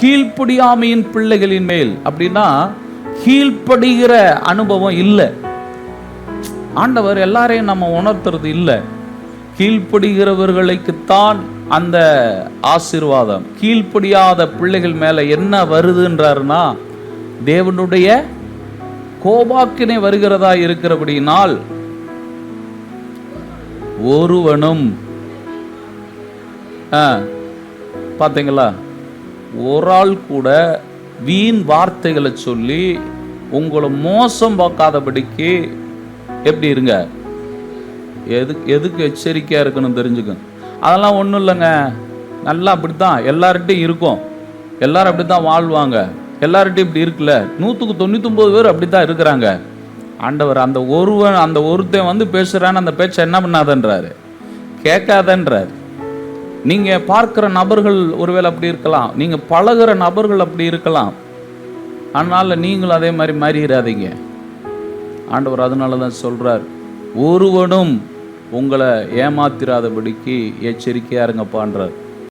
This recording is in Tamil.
கீழ்ப்படியாமையின் பிள்ளைகளின் மேல். அப்படின்னா கீழ்ப்படுகிற அனுபவம் இல்லை. ஆண்டவர் எல்லாரையும் நம்ம உணர்த்துறது இல்லை. கீழ்ப்படுகிறவர்களுக்குத்தான் அந்த ஆசீர்வாதம். கீழ்ப்படியாத பிள்ளைகள் மேலே என்ன வருதுன்றாருன்னா தேவனுடைய கோபாக்கினை வருகிறதா இருக்கிறபடினால் ஒருவனும் ஆ, ஒரு ஆள் கூட வீண் வார்த்தைகளை சொல்லி உங்களை மோசம் பார்க்காதபடிக்கு எப்படி இருங்க? எதுக்கு எதுக்கு எச்சரிக்கையாக இருக்கணும் தெரிஞ்சுக்கங்க அதெல்லாம் ஒன்றும் இல்லைங்க. நல்லா அப்படி தான் எல்லார்கிட்டையும் இருக்கும். எல்லாரும் அப்படி தான் வாழ்வாங்க. எல்லார்கிட்டையும் இப்படி இருக்குல்ல. நூற்றுக்கு தொண்ணூத்தொம்பது பேர் அப்படி தான் இருக்கிறாங்க. ஆண்டவர் அந்த ஒருவன் அந்த ஒருத்தன் வந்து பேசுகிறான்னு அந்த பேச்சை என்ன பண்ணாதன்றாரு? கேட்காதன்றார். நீங்கள் பார்க்குற நபர்கள் ஒருவேளை அப்படி இருக்கலாம். நீங்கள் பழகுற நபர்கள் அப்படி இருக்கலாம். அதனால் நீங்களும் அதே மாதிரி மாறிடாதீங்க ஆண்டவர் அதனால தான் சொல்கிறார் ஒருவனும் உங்களை ஏமாத்திராதபடிக்கு எச்சரிக்கையா இருங்கப்பான்றார்